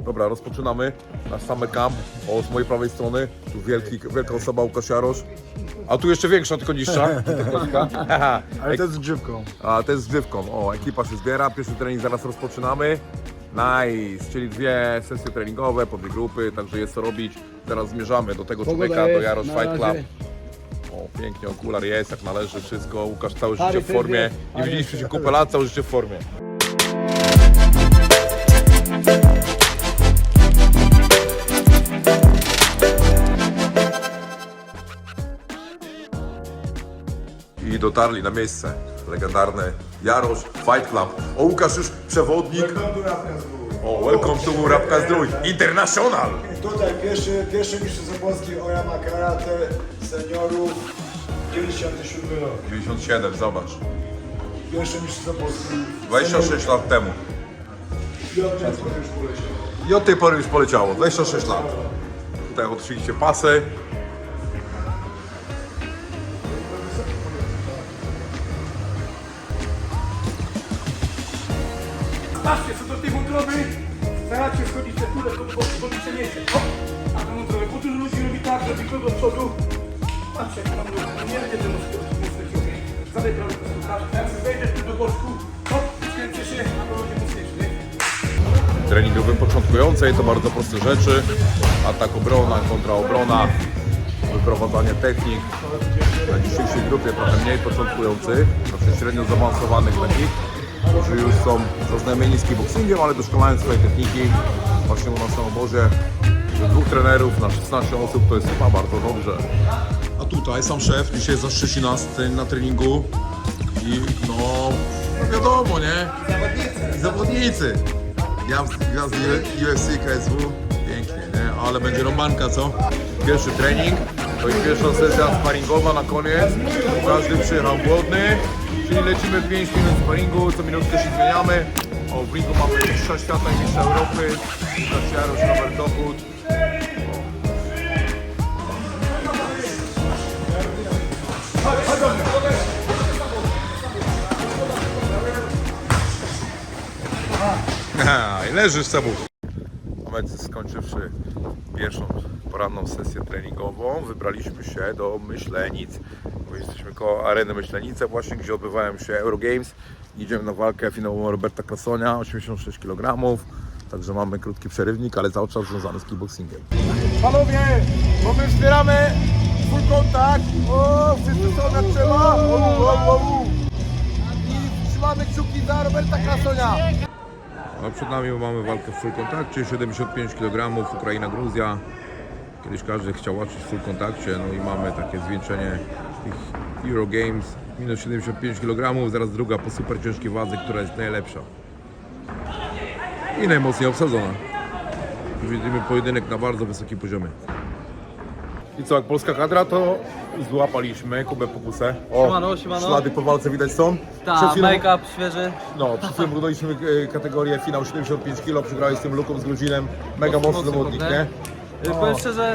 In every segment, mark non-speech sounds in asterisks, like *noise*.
Dobra, rozpoczynamy nasz summer camp. O, z mojej prawej strony, tu wielki, wielka osoba Łukasz Jarosz. A tu jeszcze większa od koniszcza. *laughs* Ale to jest z grzywką. A to jest z grzywką. O, ekipa się zbiera, pierwszy trening zaraz rozpoczynamy. Nice, czyli dwie sesje treningowe po dwie grupy, także jest co robić. Teraz zmierzamy do tego Pogoda człowieka, do jest, Jarosz na Fight Club. razie. O, pięknie, okular jest, jak należy, wszystko. Łukasz całe życie w formie. Nie widzieliśmy się kupę lat, całe życie w formie. Dotarli na miejsce. Legendarny Jarosz Fight Club. O, Łukasz już przewodnik. O, welcome to Rapka Zdrój International. Tutaj pierwszy, pierwszy mistrzostwo Polski Oyama Karate seniorów 97 rok. 97, zobacz. Pierwszy mistrzostwo Polski 26 lat temu. I od tej pory już poleciał. I od tej pory już poleciało, 26 lat. Tutaj oczywiście pasy. Treningowym początkującej to bardzo proste rzeczy. Atak obrona, kontraobrona, wyprowadzanie technik. Na dzisiejszej grupie trochę mniej początkujących, znaczy średnio zaawansowanych takich, którzy już są zaznajomieni z kickboxingiem, ale doskonale swojej techniki. Właśnie u nas na obozie dwóch trenerów na 16 osób to jest chyba bardzo dobrze. A tutaj sam szef dzisiaj zaszczyci nas na treningu i no, no wiadomo, nie? Zawodnicy. Zawodnicy. Gwiazd, gwiazd UFC, KSW. Pięknie, nie? Ale będzie romanka, co? Pierwszy trening, to jest pierwsza sesja sparingowa na koniec. Każdy przyjechał głodny, czyli lecimy 5 minut sparingu, co minutkę się zmieniamy. O, w ringu mamy mistrza świata i mistrza Europy, Jarosz, Robert Dochód. I leżysz samochód. Momenty skończywszy pierwszą poranną sesję treningową, wybraliśmy się do Myślenic. Bo jesteśmy koło areny Myślenice właśnie, gdzie odbywają się Eurogames. Idziemy na walkę finałową Roberta Krasonia, 86 kg. Także mamy krótki przerywnik, ale cały czas związany z kickboxingiem. Panowie, bo my wspieramy full kontakt. O, wszyscy są jak trzeba. O, o, o. I trzymamy kciuki za Roberta Krasonia. A przed nami mamy walkę w full kontakcie, 75 kg, Ukraina, Gruzja. Kiedyś każdy chciał walczyć w full kontakcie, no i mamy takie zwieńczenie tych Euro Games. Minus 75 kg, zaraz druga po super ciężkiej wadze, która jest najlepsza. I najmocniej obsadzona. Widzimy pojedynek na bardzo wysokim poziomie. I co, jak polska kadra, to złapaliśmy Kubę Pokusę. O, Siemano, siemano. ślady po walce widać są. Przed Tak, chwilą- make-up świeży. no, przed chwilą budowaliśmy e, kategorię finał 75 kg, przegrałeś z tym Luką z Gruzinem. Mega Mocny, zawodnik, nie? Y, Powiem szczerze,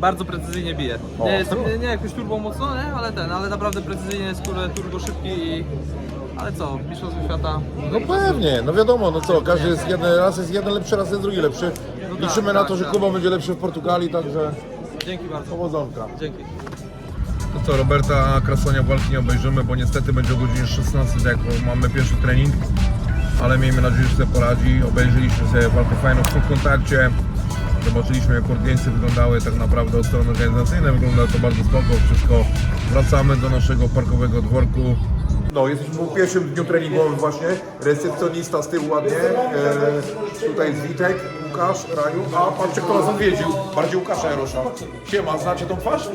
bardzo precyzyjnie bije. O. Nie, jest, nie, nie jakoś turbo mocno, nie? ale ten, ale naprawdę precyzyjnie jest kurde, turbo szybki i... Ale co, mistrzostwo świata. No pewnie, no wiadomo, no co, każdy jest jeden, raz jest jeden lepszy, raz jest drugi lepszy. Liczymy tak, na tak, to, że tak. Kuba będzie lepszy w Portugalii, także Dzięki bardzo. powodzonka. Dzięki. No co, Roberta Krasonia walki nie obejrzymy, bo niestety będzie o godzinie 16, jak mamy pierwszy trening. Ale miejmy nadzieję, że sobie poradzi. Obejrzeliśmy sobie walkę fajną w kontakcie. Zobaczyliśmy jak urgencje wyglądały tak naprawdę od strony organizacyjnej. Wygląda to bardzo spoko, wszystko. Wracamy do naszego parkowego dworku. No, jesteśmy po pierwszym dniu treningowym właśnie. Recepcjonista z tyłu ładnie. E, tutaj jest Witek, Łukasz, Raju. A patrzcie kto nas odwiedził. Bardziej Łukasza Jarosza. Siema, znacie tą twarz?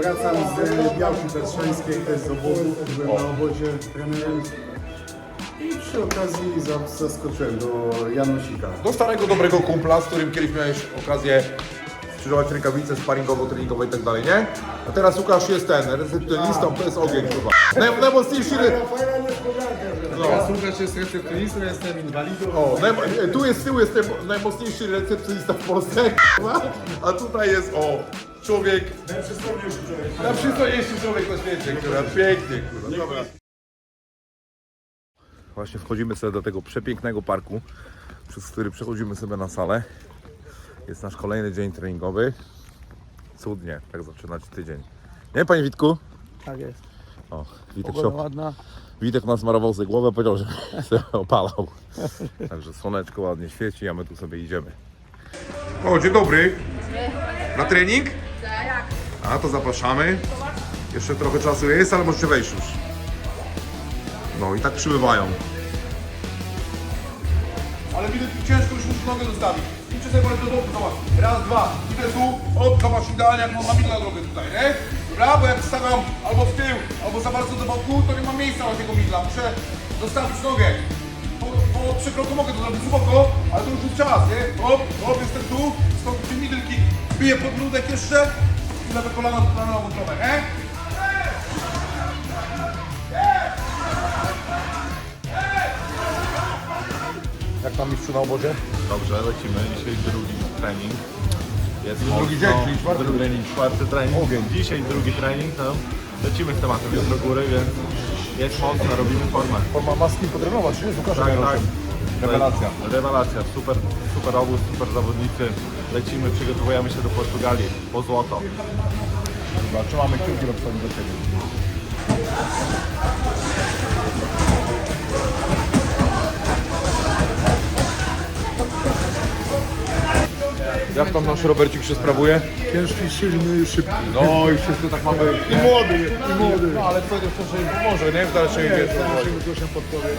Wracam z Białki Tatrzańskiej, też z obozu, byłem na obozie trenerem. I przy okazji za- zaskoczyłem do Janosika. Do starego, dobrego kumpla, z którym kiedyś miałeś okazję skrzyżować rękawice sparingowo-treningowe i tak dalej, nie? A teraz Łukasz jest ten, recepcjonistą, to jest ogień chyba. Naj, najmocniejszy... No. Łukasz jest recepcjonistą, jestem inwalidą. O, naj, tu jest z tyłu jest ten najmocniejszy recepcjonista w Polsce, a tutaj jest, o, człowiek. najprzystojniejszy człowiek na świecie, kurwa, pięknie, kurwa, dobra. Właśnie wchodzimy sobie do tego przepięknego parku, przez który przechodzimy sobie na salę. Jest nasz kolejny dzień treningowy. Cudnie, tak zaczynać tydzień. Nie, panie Witku? Tak jest. O, Witek, Pogoda się, ładna. Witek nas marował ze głowę, powiedział, że *laughs* się opalał. Także słoneczko ładnie świeci, a my tu sobie idziemy. O, dzień dobry. Na trening? Tak. A, to zapraszamy. Jeszcze trochę czasu jest, ale możecie wejść już. No i tak przybywają. Ale tu ciężko już muszę nogę zostawić. Sobie wolę do boku, zobacz. Raz, dwa. Idę tu, op, zobacz, idealnie jak mam na drogę tutaj, nie? Dobra, bo jak stawiam albo w tył, albo za bardzo do boku, to nie mam miejsca na tego midla. Muszę zostawić nogę. Po, po przekroku mogę to zrobić głęboko, ale to już jest czas, nie? Op, op, jestem tu, stąd ten middle kick. Biję podbródek jeszcze i lewe kolano na nową stronę, nie? Jak tam mistrzu na obozie? Dobrze, lecimy. Dzisiaj drugi trening. Jest Drugi dzień, czyli czwarty trening. Czwarty trening. Ogień. Dzisiaj drugi trening. No. Lecimy z tematem jutro góry, więc jest mocno, robimy formę. Forma maski potrenować, nie? Z Łukaszem Tak, tak. Rewelacja. Rewelacja. Super, super obóz, super zawodnicy. Lecimy, przygotowujemy się do Portugalii po złoto. Dobra, trzymamy kciuki napisane do ciebie. Jak tam nasz Robercik się sprawuje? Ciężki, silny, szybki. No i wszyscy tak mamy. I młody, i młody. No ale powiedział szczerze, im pomoże, nie? W dalszej wiesz, Musimy Gosią podpowiedź.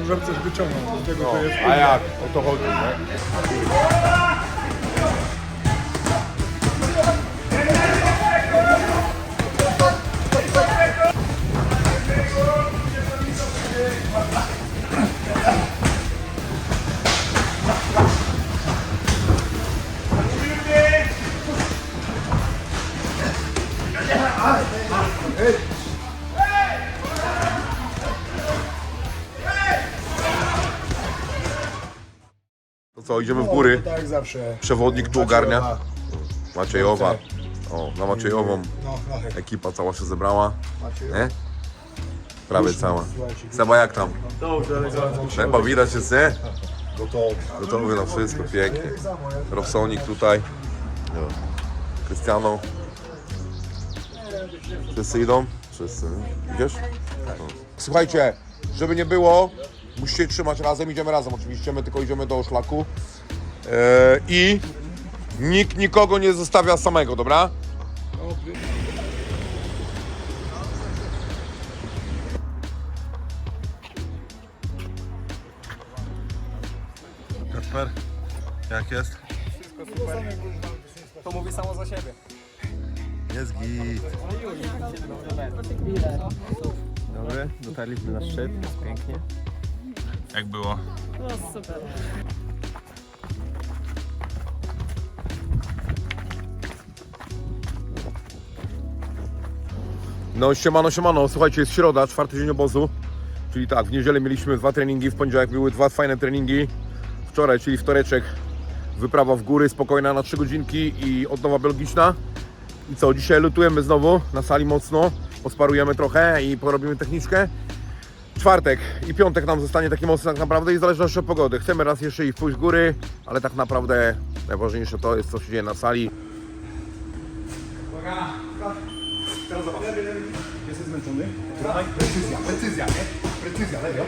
Możemy coś wyciągnąć z tego, no, co jest. A jak? O to chodzi, nie? To co, idziemy w góry. Tak jak zawsze. Przewodnik tu ogarnia. Maciejowa. O, na Maciejową No, no, ekipa cała się zebrała. Maciejowa. Nie? Prawie cała. Seba jak tam? Seba widać jest, nie? Gotowy. Gotowy na wszystko, pięknie. Robsonik tutaj. No. Krystiano. Wszyscy idą? Wszyscy. nie? Idziesz? No. Słuchajcie, żeby nie było, musicie trzymać razem, idziemy razem oczywiście, my tylko idziemy do szlaku. Eee, I nikt nikogo nie zostawia samego, dobra? Kasper, jak jest? To mówi samo za siebie. Jest git. Dobry, dotarliśmy na szczyt, jest pięknie. Jak było? No super. No siemano, siemano, słuchajcie, jest środa, czwarty dzień obozu. Czyli tak, w niedzielę mieliśmy dwa treningi, w poniedziałek były dwa fajne treningi. Wczoraj, czyli wtoreczek, wyprawa w góry, spokojna na 3 godzinki i odnowa biologiczna. I co, dzisiaj lutujemy znowu na sali mocno, posparujemy trochę i porobimy techniczkę. Czwartek i piątek nam zostanie taki mocny tak naprawdę i w zależności od pogody. Chcemy raz jeszcze i pójść w góry, ale tak naprawdę najważniejsze to jest, co się dzieje na sali. Jesteś zmęczony? Precyzja, precyzja, nie? Precyzja, lewo.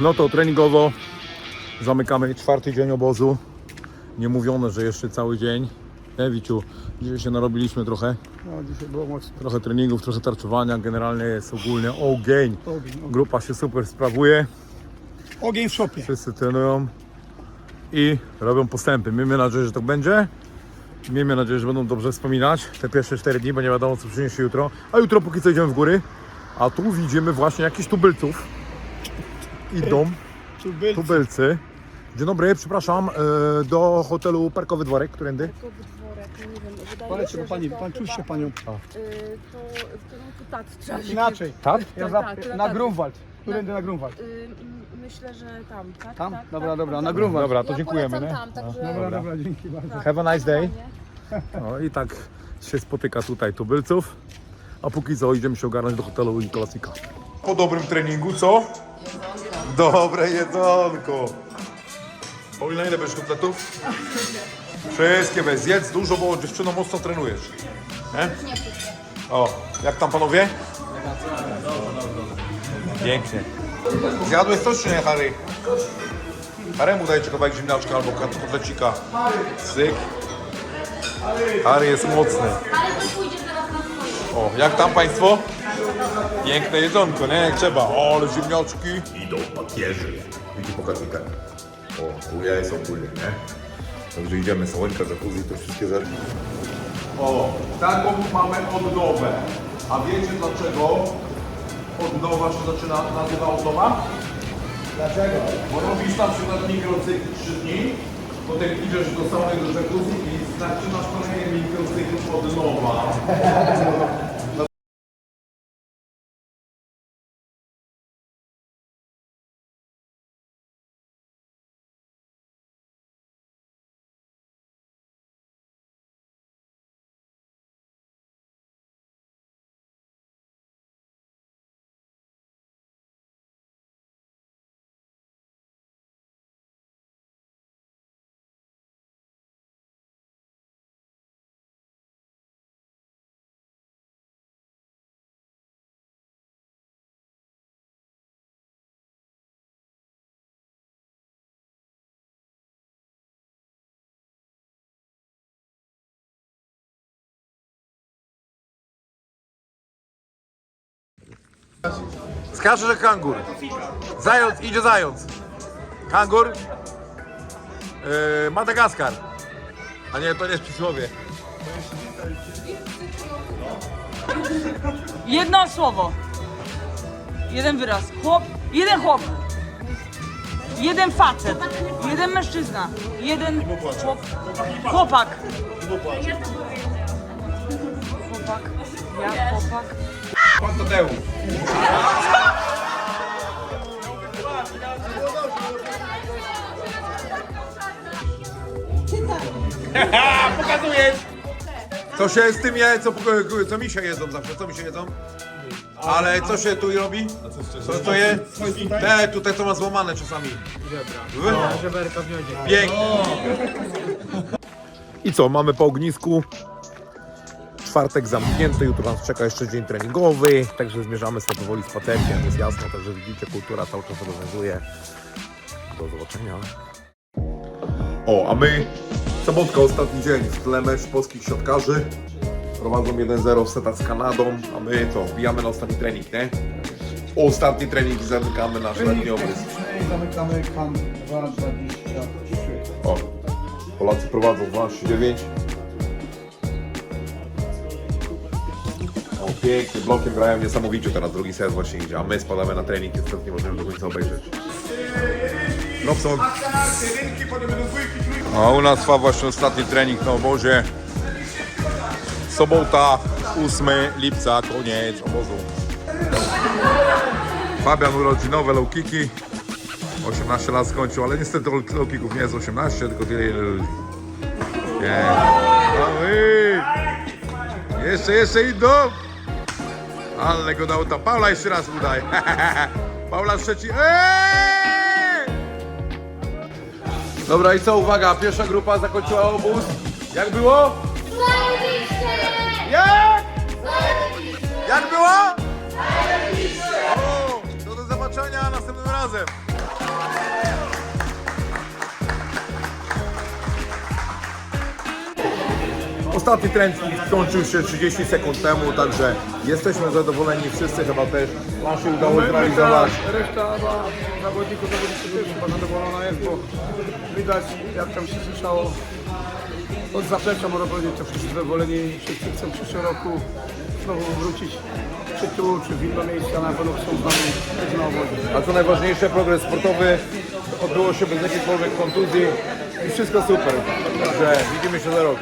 No to treningowo zamykamy czwarty dzień obozu. Nie mówione, że jeszcze cały dzień. Nie, Wiciu, dzisiaj się narobiliśmy trochę. No, dzisiaj było mocno. Trochę treningów, trochę tarczowania. Generalnie jest ogólnie ogień. Ogień, ogień. Grupa się super sprawuje. Ogień w szopie. Wszyscy trenują. i robią postępy. Miejmy nadzieję, że tak będzie. Miejmy nadzieję, że będą dobrze wspominać te pierwsze 4 dni, bo nie wiadomo co przyniesie jutro. A jutro póki co idziemy w góry. A tu widzimy właśnie jakichś tubylców. Idą tubylcy. Dzień dobry, przepraszam, e, do hotelu Parkowy Dworek, którędy? dworek, nie wiem, wydaje Polecę mi się, pani, pan się tak, panią. y, To w kierunku tat trzeba się Inaczej. Tak? Ja Tak, za, tak, na tak. Grunwald. Którędy na Grunwald? Y, m, Myślę, że tam, tak? Tam? Tak, Dobra, tak, dobra, tak, na tak. Grunwald. Dobra, to ja dziękujemy. polecam Nie? tam, także... Dobra, dobra, dzięki bardzo. tak, Have a nice day. No i tak się spotyka tutaj tubylców. A póki co idziemy się ogarnąć do hotelu i klasika. Po dobrym treningu, co? Dobre jedzonko. O ile ile będziesz kotletów? Wszystkie weź, zjedz dużo, bo dziewczyno mocno trenujesz. Nie? O, jak tam panowie? Pięknie. Zjadłeś coś czy nie, Harry? Haremu dajcie kawałek ziemniaczka albo kotlecika. Syk. Harry jest mocny. O, jak tam państwo? Piękne jedzonko, nie? Jak trzeba. O, ale ziemniaczki. Idą papieży. Widzi pokaźnika. O, ujaje są płyny, nie? Także idziemy, sałonka, jacuzzi, to wszystkie rzeczy. O, taką mamy odnowę. A wiecie dlaczego odnowa się zaczyna, nazywa odnowa? Dlaczego? Bo robisz na przykład mikrocykl 3 dni, potem idziesz do samego jacuzzi i zaczynasz kolejny mikrocykl od nowa. *laughs* Skacze, że kangur. Zając, idzie zając. Kangur. Yy, Madagaskar. A nie, to nie jest przysłowie. Jedno słowo. Jeden wyraz. Chłop. Jeden chłop. Jeden facet. Jeden mężczyzna. Jeden chłop. Chłopak. Chłopak. Ja chłopak. Pan Tadeusz. *laughs* Pokazujesz! Co się z tym je, co, co mi się jedzą zawsze, co mi się jedzą? Ale co się tu robi? Co to je? Te, tutaj to ma złamane czasami. Żeberka w miodzie. Pięknie. I co, mamy po ognisku. Czwartek zamknięty, jutro nas czeka jeszcze dzień treningowy, także zmierzamy sobie powoli spacerkiem, jest jasno, także widzicie, kultura cały czas obowiązuje. Do zobaczenia. O, a my, sobotka, ostatni dzień w tle mecz polskich siatkarzy. Prowadzą 1-0 w setach z Kanadą, a my co, wbijamy na ostatni trening, nie? Ostatni trening i zamykamy nasz letni obrys. Zamykamy kan 2,23. O, Polacy prowadzą 12-9. Pięknie, blokiem grają niesamowicie teraz, drugi set właśnie idzie, a my spadamy na trening, niestety nie możemy do końca obejrzeć. Robson. A u nas trwa właśnie ostatni trening na obozie. Sobota, 8 lipca, koniec obozu. Fabian urodzinowe low kicki. 18 lat skończył, ale niestety low kicków nie jest 18, tylko tyle ile ludzi. Oj. Jeszcze, jeszcze idą. Ale go dał ta Paula jeszcze raz udaj. *laughs* Paula trzeci. Eee! Dobra i co, uwaga, pierwsza grupa zakończyła obóz. Jak było? Jak? Jak było? O, to do zobaczenia następnym razem. Ostatni trening skończył się 30 sekund temu, także jesteśmy zadowoleni wszyscy chyba też. Nam się udało zrealizować. Reszta za- zawodników, zawodników też chyba zadowolona jest, bo widać jak tam się słyszało od zaplecza można powiedzieć, to wszyscy zadowoleni, wszyscy chcą w przyszłym roku znowu wrócić czy tu, czy w inne miejsca, na pewno chcą z nami być na obozie. A co najważniejsze, progres sportowy odbyło się bez jakiejkolwiek kontuzji i wszystko super. Także widzimy się za rok.